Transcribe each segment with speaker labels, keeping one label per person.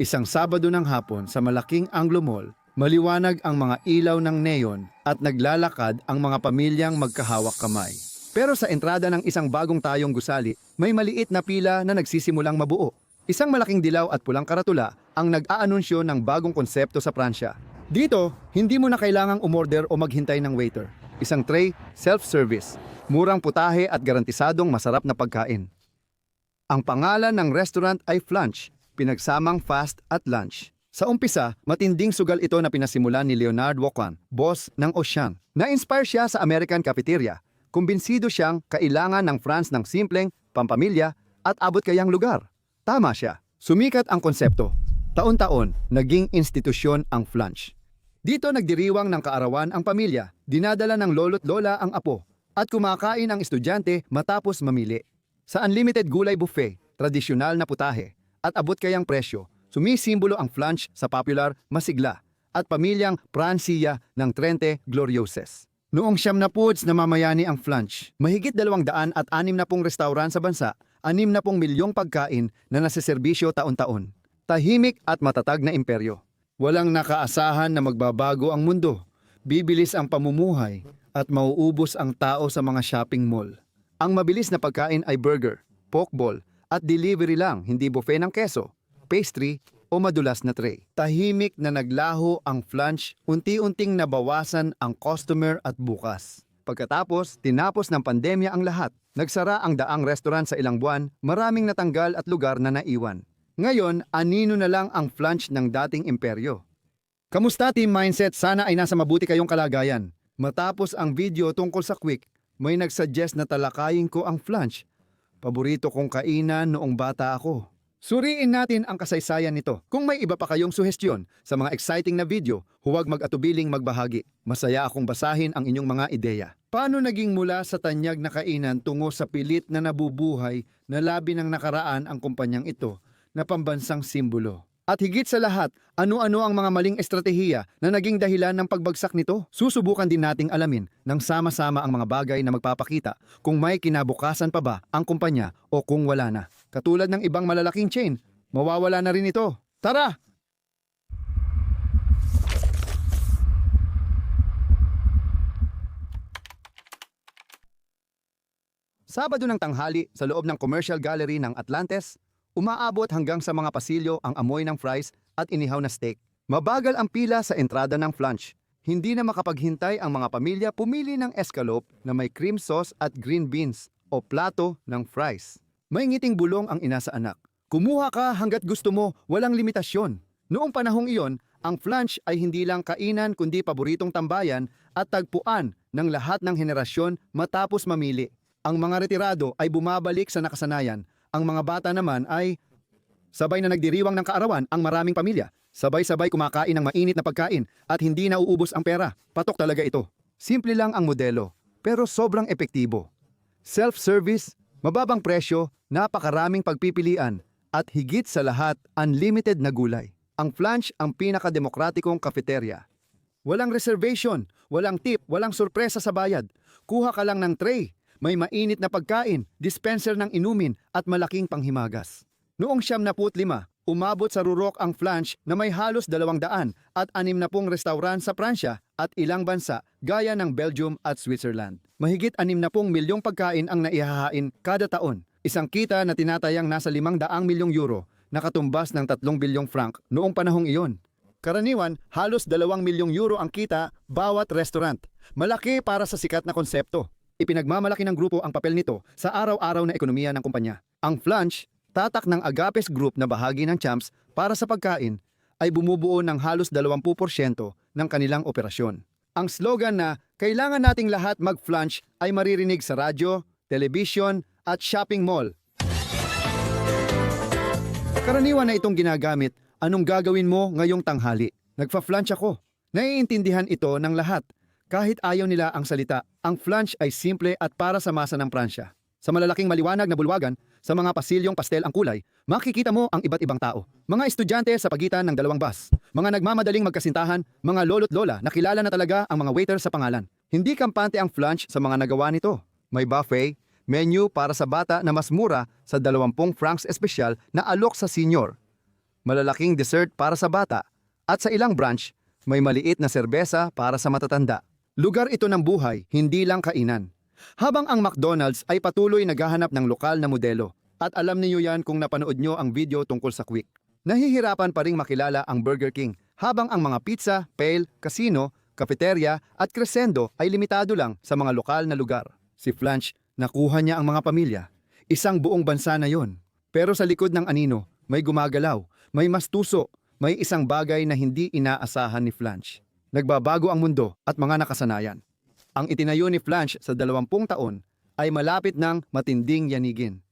Speaker 1: Isang Sabado ng hapon sa malaking Anglo Mall, maliwanag ang mga ilaw ng neon at naglalakad ang mga pamilyang magkahawak kamay. Pero sa entrada ng isang bagong tayong gusali, may maliit na pila na nagsisimulang mabuo. Isang malaking dilaw at pulang karatula ang nag-aanunsyo ng bagong konsepto sa Pransya. Dito, hindi mo na kailangang umorder o maghintay ng waiter. Isang tray, self-service, murang putahe at garantisadong masarap na pagkain. Ang pangalan ng restaurant ay Flunch, pinagsamang fast at lunch. Sa umpisa, matinding sugal ito na pinasimulan ni Leonard Wokan, boss ng Ocean. Na-inspire siya sa American Cafeteria. Kumbinsido siyang kailangan ng France ng simpleng, pampamilya at abot kayang lugar. Tama siya. Sumikat ang konsepto. Taon-taon, naging institusyon ang Flunch. Dito nagdiriwang ng kaarawan ang pamilya, dinadala ng lolo't lola ang apo, at kumakain ang estudyante matapos mamili. Sa unlimited gulay buffet, tradisyonal na putahe, at abot kayang presyo, sumisimbolo ang flunch sa popular Masigla at pamilyang Prancia ng Trente Glorioses. Noong siyam na puts na mamayani ang flunch, mahigit dalawang daan at anim na pong restaurant sa bansa, anim na pong milyong pagkain na nasiservisyo taon-taon. Tahimik at matatag na imperyo. Walang nakaasahan na magbabago ang mundo. Bibilis ang pamumuhay at mauubos ang tao sa mga shopping mall. Ang mabilis na pagkain ay burger, pokeball, at delivery lang, hindi buffet ng keso, pastry, o madulas na tray. Tahimik na naglaho ang flunch, unti-unting nabawasan ang customer at bukas. Pagkatapos, tinapos ng pandemya ang lahat. Nagsara ang daang restaurant sa ilang buwan, maraming natanggal at lugar na naiwan. Ngayon, anino na lang ang flunch ng dating imperyo. Kamusta team mindset? Sana ay nasa mabuti kayong kalagayan. Matapos ang video tungkol sa Quick, may nagsuggest na talakayin ko ang flunch. Paborito kong kainan noong bata ako. Suriin natin ang kasaysayan nito. Kung may iba pa kayong suhestyon sa mga exciting na video, huwag mag-atubiling magbahagi. Masaya akong basahin ang inyong mga ideya. Paano naging mula sa tanyag na kainan tungo sa pilit na nabubuhay na labi ng nakaraan ang kumpanyang ito na pambansang simbolo? At higit sa lahat, ano-ano ang mga maling estratehiya na naging dahilan ng pagbagsak nito? Susubukan din nating alamin ng sama-sama ang mga bagay na magpapakita kung may kinabukasan pa ba ang kumpanya o kung wala na. Katulad ng ibang malalaking chain, mawawala na rin ito. Tara! Sabado ng tanghali sa loob ng Commercial Gallery ng Atlantes, umaabot hanggang sa mga pasilyo ang amoy ng fries at inihaw na steak. Mabagal ang pila sa entrada ng flunch. Hindi na makapaghintay ang mga pamilya pumili ng escalope na may cream sauce at green beans o plato ng fries. May ngiting bulong ang ina sa anak. Kumuha ka hanggat gusto mo, walang limitasyon. Noong panahong iyon, ang flunch ay hindi lang kainan kundi paboritong tambayan at tagpuan ng lahat ng henerasyon matapos mamili. Ang mga retirado ay bumabalik sa nakasanayan. Ang mga bata naman ay sabay na nagdiriwang ng kaarawan ang maraming pamilya. Sabay-sabay kumakain ng mainit na pagkain at hindi nauubos ang pera. Patok talaga ito. Simple lang ang modelo, pero sobrang epektibo. Self-service, mababang presyo, napakaraming pagpipilian, at higit sa lahat, unlimited na gulay. Ang Flanch ang pinakademokratikong kafeterya. Walang reservation, walang tip, walang sorpresa sa bayad. Kuha ka lang ng tray. May mainit na pagkain, dispenser ng inumin at malaking panghimagas. Noong siyam na lima, umabot sa rurok ang flanch na may halos dalawang daan at anim na pong restaurant sa Pransya at ilang bansa gaya ng Belgium at Switzerland. Mahigit anim na pong milyong pagkain ang naihahain kada taon. Isang kita na tinatayang nasa limang daang milyong euro nakatumbas ng tatlong bilyong franc noong panahong iyon. Karaniwan, halos dalawang milyong euro ang kita bawat restaurant. Malaki para sa sikat na konsepto. Ipinagmamalaki ng grupo ang papel nito sa araw-araw na ekonomiya ng kumpanya. Ang Flunch, tatak ng Agapes Group na bahagi ng Champs para sa pagkain, ay bumubuo ng halos 20% ng kanilang operasyon. Ang slogan na kailangan nating lahat mag-flunch ay maririnig sa radyo, television at shopping mall Karaniwan na itong ginagamit, anong gagawin mo ngayong tanghali? Nagfa-flunch ako. Naiintindihan ito ng lahat. Kahit ayaw nila ang salita, ang flunch ay simple at para sa masa ng Pransya. Sa malalaking maliwanag na bulwagan, sa mga pasilyong pastel ang kulay, makikita mo ang iba't ibang tao. Mga estudyante sa pagitan ng dalawang bus, mga nagmamadaling magkasintahan, mga lolo't lola na kilala na talaga ang mga waiter sa pangalan. Hindi kampante ang flunch sa mga nagawa nito. May buffet, menu para sa bata na mas mura sa 20 francs espesyal na alok sa senior. malalaking dessert para sa bata, at sa ilang branch, may maliit na serbesa para sa matatanda. Lugar ito ng buhay, hindi lang kainan. Habang ang McDonald's ay patuloy naghahanap ng lokal na modelo. At alam niyo yan kung napanood nyo ang video tungkol sa Quick. Nahihirapan pa ring makilala ang Burger King habang ang mga pizza, pale, casino, cafeteria at crescendo ay limitado lang sa mga lokal na lugar. Si Flanch, nakuha niya ang mga pamilya. Isang buong bansa na yon. Pero sa likod ng anino, may gumagalaw, may mastuso, may isang bagay na hindi inaasahan ni Flanch. Nagbabago ang mundo at mga nakasanayan. Ang itinayo ni Flanch sa 20 taon ay malapit ng matinding yanigin.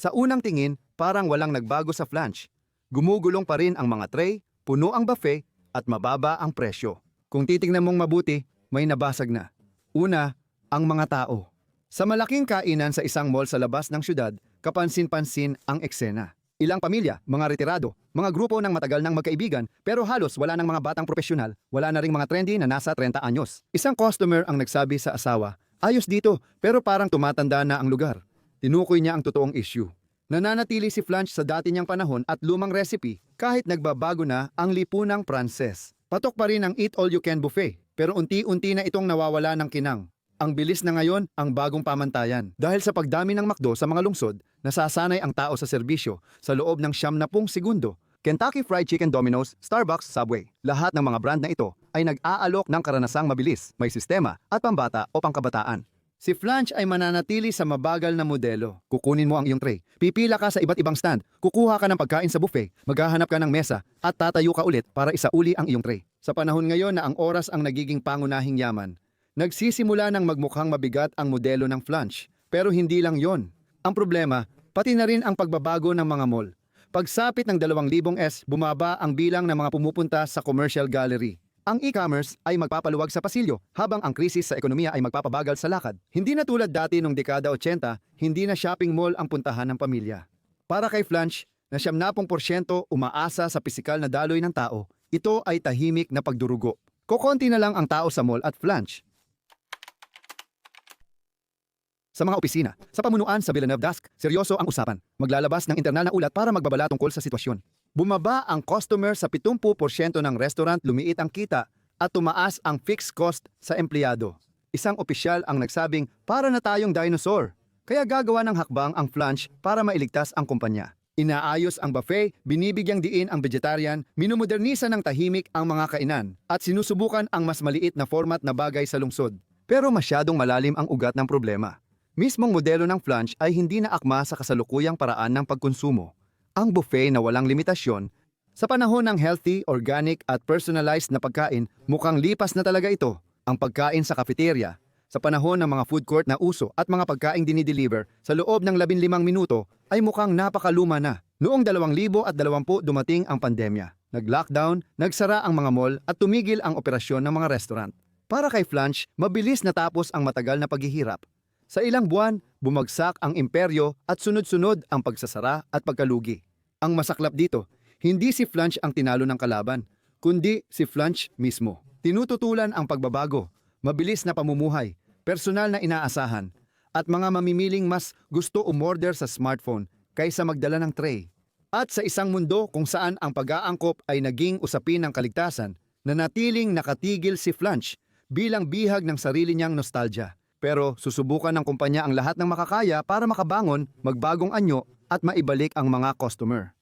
Speaker 1: Sa unang tingin, parang walang nagbago sa flanch. Gumugulong pa rin ang mga tray, puno ang buffet, at mababa ang presyo. Kung titingnan mong mabuti, may nabasag na. Una, ang mga tao. Sa malaking kainan sa isang mall sa labas ng syudad, kapansin-pansin ang eksena. Ilang pamilya, mga retirado, mga grupo ng matagal ng magkaibigan, pero halos wala ng mga batang profesional, wala na ring mga trendy na nasa 30 anyos. Isang customer ang nagsabi sa asawa, ayos dito, pero parang tumatanda na ang lugar. Tinukoy niya ang totoong issue. Nananatili si Flanch sa dati niyang panahon at lumang recipe kahit nagbabago na ang lipunang Pranses. Patok pa rin ang Eat All You Can buffet, pero unti-unti na itong nawawala ng kinang. Ang bilis na ngayon ang bagong pamantayan. Dahil sa pagdami ng McDo sa mga lungsod, nasasanay ang tao sa serbisyo sa loob ng siyam na pung segundo. Kentucky Fried Chicken Domino's, Starbucks, Subway. Lahat ng mga brand na ito ay nag-aalok ng karanasang mabilis, may sistema at pambata o pangkabataan. Si Flanch ay mananatili sa mabagal na modelo. Kukunin mo ang iyong tray. Pipila ka sa iba't ibang stand. Kukuha ka ng pagkain sa buffet. Maghahanap ka ng mesa at tatayo ka ulit para isauli ang iyong tray. Sa panahon ngayon na ang oras ang nagiging pangunahing yaman, nagsisimula ng magmukhang mabigat ang modelo ng Flanch. Pero hindi lang yon. Ang problema, pati na rin ang pagbabago ng mga mall. Pagsapit ng 2,000 S, bumaba ang bilang ng mga pumupunta sa commercial gallery. Ang e-commerce ay magpapaluwag sa pasilyo habang ang krisis sa ekonomiya ay magpapabagal sa lakad. Hindi na tulad dati nung dekada 80, hindi na shopping mall ang puntahan ng pamilya. Para kay Flanch, na siyam na pong porsyento umaasa sa pisikal na daloy ng tao, ito ay tahimik na pagdurugo. Kokonti na lang ang tao sa mall at Flanch. Sa mga opisina, sa pamunuan sa Villeneuve Desk, seryoso ang usapan. Maglalabas ng internal na ulat para magbabala tungkol sa sitwasyon. Bumaba ang customer sa 70% ng restaurant lumiit ang kita at tumaas ang fixed cost sa empleyado. Isang opisyal ang nagsabing para na tayong dinosaur. Kaya gagawa ng hakbang ang Flanch para mailigtas ang kumpanya. Inaayos ang buffet, binibigyang diin ang vegetarian, minumodernisa ng tahimik ang mga kainan, at sinusubukan ang mas maliit na format na bagay sa lungsod. Pero masyadong malalim ang ugat ng problema. Mismong modelo ng Flanch ay hindi na akma sa kasalukuyang paraan ng pagkonsumo. Ang buffet na walang limitasyon, sa panahon ng healthy, organic at personalized na pagkain, mukhang lipas na talaga ito. Ang pagkain sa cafeteria, sa panahon ng mga food court na uso at mga pagkaing dinideliver sa loob ng 15 minuto ay mukhang napakaluma na. Noong 2020 dumating ang pandemya. Nag-lockdown, nagsara ang mga mall at tumigil ang operasyon ng mga restaurant. Para kay Flanch, mabilis natapos ang matagal na paghihirap. Sa ilang buwan, bumagsak ang imperyo at sunod-sunod ang pagsasara at pagkalugi. Ang masaklap dito, hindi si Flanch ang tinalo ng kalaban, kundi si Flanch mismo. Tinututulan ang pagbabago, mabilis na pamumuhay, personal na inaasahan, at mga mamimiling mas gusto umorder sa smartphone kaysa magdala ng tray. At sa isang mundo kung saan ang pag-aangkop ay naging usapin ng kaligtasan, nanatiling nakatigil si Flanch bilang bihag ng sarili niyang nostalgia. Pero susubukan ng kumpanya ang lahat ng makakaya para makabangon, magbagong anyo at maibalik ang mga customer.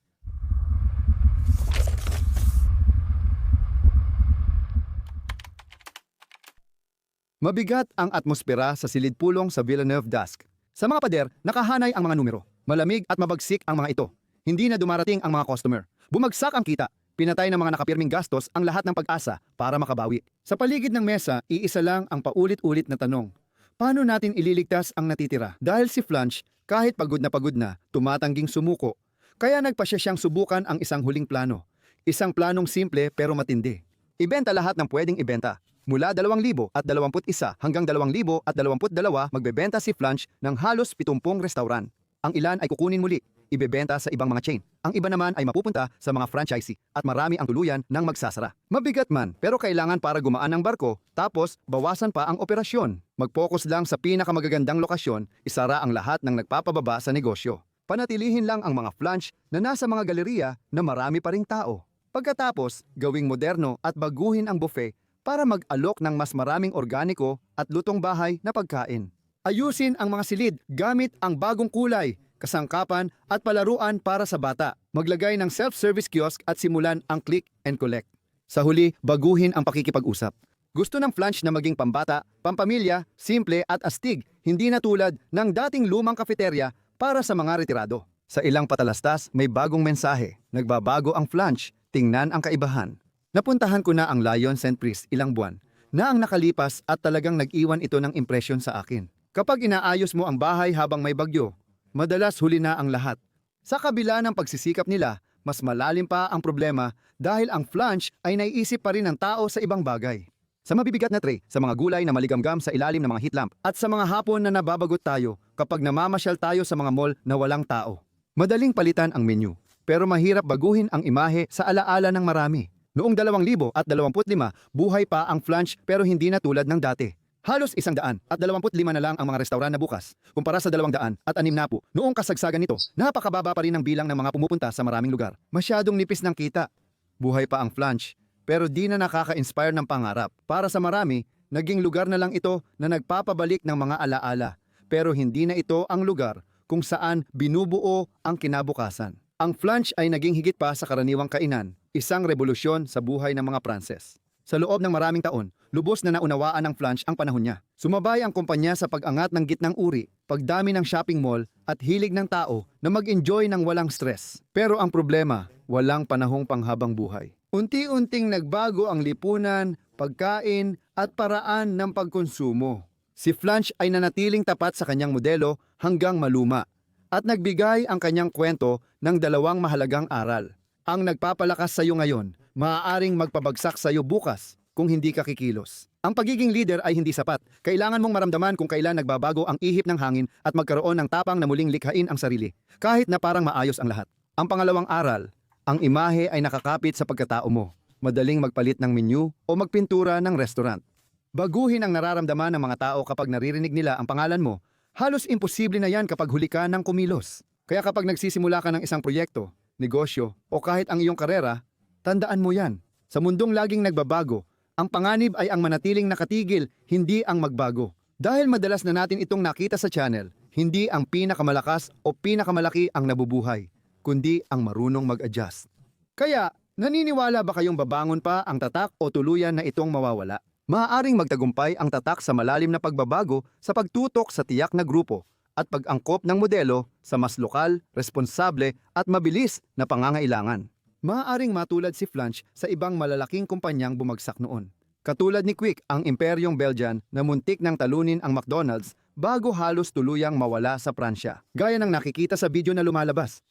Speaker 1: Mabigat ang atmosfera sa silid-pulong sa Villeneuve Dusk. Sa mga pader, nakahanay ang mga numero. Malamig at mabagsik ang mga ito. Hindi na dumarating ang mga customer. Bumagsak ang kita. Pinatay ng mga nakapirming gastos ang lahat ng pag-asa para makabawi. Sa paligid ng mesa, iisa lang ang paulit-ulit na tanong. Paano natin ililigtas ang natitira? Dahil si Flanch, kahit pagod na pagod na, tumatangging sumuko. Kaya nagpasya siyang subukan ang isang huling plano. Isang planong simple pero matindi. Ibenta lahat ng pwedeng ibenta. Mula 2,000 at 21 hanggang 2,000 at 22 magbebenta si Flanch ng halos 70 restaurant. Ang ilan ay kukunin muli, ibebenta sa ibang mga chain. Ang iba naman ay mapupunta sa mga franchisee at marami ang tuluyan ng magsasara. Mabigat man, pero kailangan para gumaan ang barko, tapos bawasan pa ang operasyon. Mag-focus lang sa pinakamagagandang lokasyon, isara ang lahat ng nagpapababa sa negosyo. Panatilihin lang ang mga flanch na nasa mga galeriya na marami pa ring tao. Pagkatapos, gawing moderno at baguhin ang buffet para mag-alok ng mas maraming organiko at lutong bahay na pagkain. Ayusin ang mga silid gamit ang bagong kulay, kasangkapan at palaruan para sa bata. Maglagay ng self-service kiosk at simulan ang click and collect. Sa huli, baguhin ang pakikipag-usap. Gusto ng flanch na maging pambata, pampamilya, simple at astig, hindi na tulad ng dating lumang kafeterya para sa mga retirado. Sa ilang patalastas, may bagong mensahe. Nagbabago ang flanch, tingnan ang kaibahan. Napuntahan ko na ang Lion St. Priest ilang buwan na ang nakalipas at talagang nag-iwan ito ng impresyon sa akin. Kapag inaayos mo ang bahay habang may bagyo, madalas huli na ang lahat. Sa kabila ng pagsisikap nila, mas malalim pa ang problema dahil ang flanch ay naiisip pa rin ng tao sa ibang bagay. Sa mabibigat na tray, sa mga gulay na maligamgam sa ilalim ng mga heat lamp, at sa mga hapon na nababagot tayo kapag namamasyal tayo sa mga mall na walang tao. Madaling palitan ang menu, pero mahirap baguhin ang imahe sa alaala ng marami. Noong 2025, buhay pa ang flanch pero hindi na tulad ng dati. Halos isang daan at 25 na lang ang mga restaurant na bukas. Kumpara sa 200 at anim na po, noong kasagsagan nito, napakababa pa rin ang bilang ng mga pumupunta sa maraming lugar. Masyadong nipis ng kita. Buhay pa ang flanch, pero di na nakaka-inspire ng pangarap. Para sa marami, naging lugar na lang ito na nagpapabalik ng mga alaala. Pero hindi na ito ang lugar kung saan binubuo ang kinabukasan. Ang flanch ay naging higit pa sa karaniwang kainan, isang revolusyon sa buhay ng mga Pranses. Sa loob ng maraming taon, lubos na naunawaan ng flanch ang panahon niya. Sumabay ang kumpanya sa pag-angat ng gitnang uri, pagdami ng shopping mall at hilig ng tao na mag-enjoy ng walang stress. Pero ang problema, walang panahong panghabang buhay. Unti-unting nagbago ang lipunan, pagkain at paraan ng pagkonsumo. Si Flanch ay nanatiling tapat sa kanyang modelo hanggang maluma at nagbigay ang kanyang kwento ng dalawang mahalagang aral. Ang nagpapalakas sa iyo ngayon, maaaring magpabagsak sa iyo bukas kung hindi ka kikilos. Ang pagiging leader ay hindi sapat. Kailangan mong maramdaman kung kailan nagbabago ang ihip ng hangin at magkaroon ng tapang na muling likhain ang sarili, kahit na parang maayos ang lahat. Ang pangalawang aral, ang imahe ay nakakapit sa pagkatao mo. Madaling magpalit ng menu o magpintura ng restaurant. Baguhin ang nararamdaman ng mga tao kapag naririnig nila ang pangalan mo. Halos imposible na yan kapag huli ka ng kumilos. Kaya kapag nagsisimula ka ng isang proyekto, negosyo, o kahit ang iyong karera, tandaan mo yan. Sa mundong laging nagbabago, ang panganib ay ang manatiling nakatigil, hindi ang magbago. Dahil madalas na natin itong nakita sa channel, hindi ang pinakamalakas o pinakamalaki ang nabubuhay, kundi ang marunong mag-adjust. Kaya, naniniwala ba kayong babangon pa ang tatak o tuluyan na itong mawawala? Maaaring magtagumpay ang tatak sa malalim na pagbabago sa pagtutok sa tiyak na grupo at pag-angkop ng modelo sa mas lokal, responsable at mabilis na pangangailangan. Maaaring matulad si Flanch sa ibang malalaking kumpanyang bumagsak noon. Katulad ni Quick, ang imperyong Belgian na muntik ng talunin ang McDonald's bago halos tuluyang mawala sa Pransya. Gaya ng nakikita sa video na lumalabas.